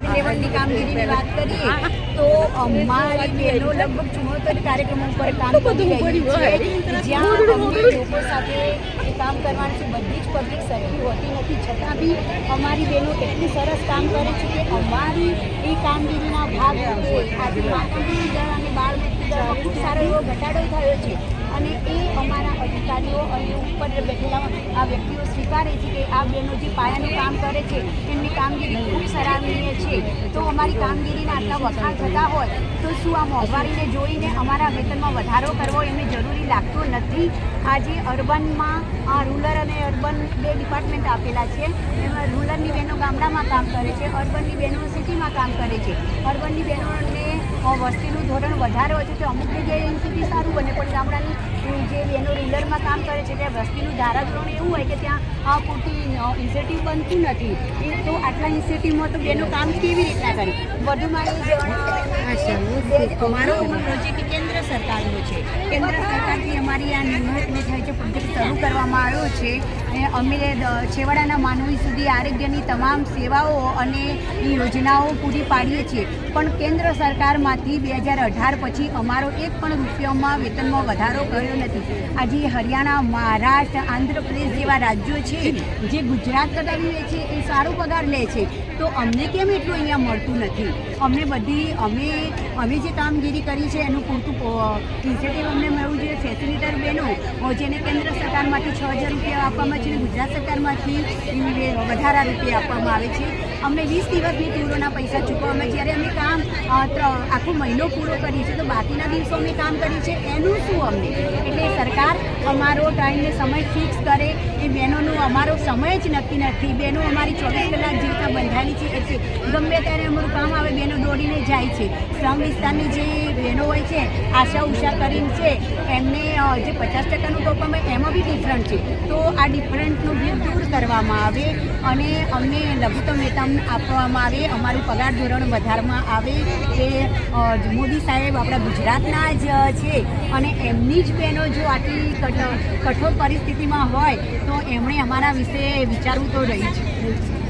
લેવલની કામગીરીની વાત કરીએ તો અમારી બહેનો લગભગ ચુમ્મોતેર કાર્યક્રમો પર કામ કરી રહી છે. જ્યાં અમને લોકો સાથે એ કામ કરવાનું છે બધી જ પબ્લિક સરખી હોતી નથી. છતાં બી અમારી બહેનો એટલી સરસ કામ કરે છે કે અમારી એ કામગીરીના ભાગરૂપે આજે માતાજી દર અને બાળ મૃત્યુ ખૂબ સારો એવો ઘટાડો થયો છે. અને એ અમારા અધિકારીઓ અને ઉપર બેઠેલા આ વ્યક્તિઓ સ્વીકારે છે કે આ બહેનો જે પાયાનું કામ કરે છે કામગીરી ખૂબ સરાહનીય છે. તો અમારી કામગીરીના આટલા વખાણ થતા હોય તો શું આ મોંઘવારીને જોઈને અમારા વેતનમાં વધારો કરવો એમને જરૂરી લાગતો નથી? આજે અર્બનમાં આ રૂરલ અને અર્બન બે ડિપાર્ટમેન્ટ આપેલા છે. એમાં રૂરલની બહેનો ગામડામાં કામ કરે છે અર્બનની બહેનો સિટીમાં કામ કરે છે. અર્બનની બહેનોને અ, વસ્તીનું ધોરણ વધારે હોય છે તો અમુક જગ્યાએ સિટી સારું બને પણ ગામડાની જે બહેનો રૂરલમાં કામ કરે છે ત્યાં વસ્તીનું ધારાધોરણ એવું હોય કે ત્યાં પૂરતી ઇન્સેન્ટિવ બનતું નથી. એ તો આટલા ઇન્સેન્ટિવમાં તો બહેનો કામ કેવી રીતના કરે? વધુમાં એ જણાવો અમારો પ્રોજેક્ટ કેન્દ્ર સરકારનો છે કેન્દ્ર સરકારથી અમારી આ નિમણૂકને થાય છે પ્રોજેક્ટ શરૂ કરવામાં આવ્યો છે અને અમે છેવાડાના માનવી સુધી આરોગ્યની તમામ સેવાઓ અને યોજનાઓ પૂરી પાડીએ છીએ. પણ કેન્દ્ર સરકારમાંથી બે હજાર અઢાર પછી અમારો એક પણ રૂપિયામાં વેતનમાં વધારો કર્યો નથી. આજે હરિયાણા, મહારાષ્ટ્ર, આંધ્રપ્રદેશ જેવા રાજ્યો છે જે ગુજરાત કરતાં બી લે છે, એ સારો પગાર લે છે. તો અમને કેમ એટલું અહીંયા મળતું નથી? અમને બધી, અમે અમે જે કામગીરી કરી છે, એનું પૂરતું ઇન્સેન્ટિવ અમને મળવું જોઈએ. ફેસિલિટર બહેનો જેને કેન્દ્ર સરકારમાંથી છ હજાર રૂપિયા આપવામાં છે ગુજરાત સરકારમાંથી વધારા રૂપિયા આપવામાં આવે છે. અમને વીસ દિવસની ટૂરોના પૈસા ચૂકવવામાં જ્યારે અમે કામ આખો મહિનો પૂરો કરીએ છીએ, તો બાકીના દિવસો અમે કામ કરીએ છીએ. એનું શું અમને? એટલે સરકાર અમારો ટાઈમને સમય ફિક્સ કરે. એ બહેનોનો અમારો સમય જ નક્કી નથી. બહેનો અમારી ચોવીસ કલાક બંધાયેલી છે, એટલે ગમે ત્યારે અમારું કામ આવે બહેનો દોડીને જાય છે. શ્રમ વિસ્તારની જે બહેનો હોય છે, આશા ઉષા કરીને છે, એમને જે પચાસ ટકાનું ટોપમ એમાં બી ડિફરન્ટ છે. તો આ ડિફરન્ટનું બિલ દૂર કરવામાં આવે અને અમને લઘુત્તમ વેતન આપવામાં આવે. અમારું પગાર ધોરણ વધારવામાં આવે. એ મોદી સાહેબ આપણા ગુજરાતના જ છે અને એમની જ બહેનો જો આટલી કઠ- કઠોર પરિસ્થિતિમાં હોય, તો એમણે અમારા વિશે વિચારવું તો રહી જ.